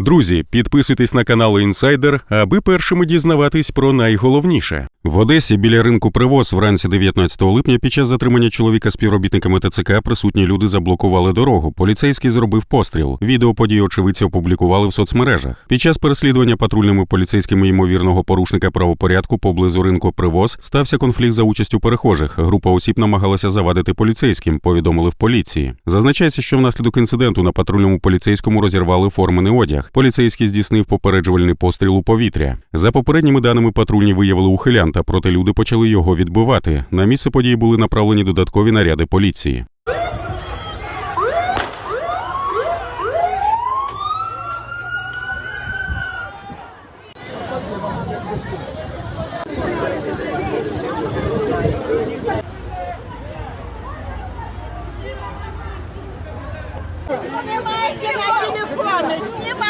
Друзі, підписуйтесь на канал Інсайдер, аби першими дізнаватись про найголовніше. В Одесі біля ринку Привоз вранці 19 липня під час затримання чоловіка співробітниками ТЦК присутні люди заблокували дорогу. Поліцейський зробив постріл. Відео події очевидці опублікували в соцмережах. Під час переслідування патрульними поліцейськими ймовірного порушника правопорядку поблизу ринку Привоз стався конфлікт за участю перехожих. Група осіб намагалася завадити поліцейським. Повідомили в поліції. Зазначається, що внаслідок інциденту на патрульному поліцейському розірвали формений одяг. Поліцейський здійснив попереджувальний постріл у повітря. За попередніми даними патрульні виявили ухилянта, проте люди почали його відбивати. На місце події були направлені додаткові наряди поліції. Снимайте на телефоны, снимайте.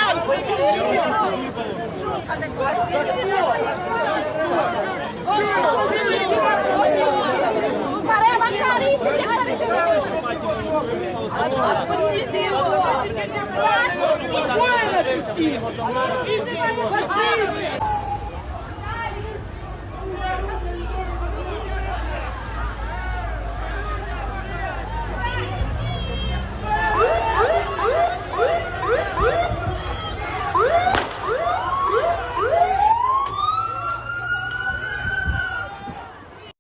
Пошли!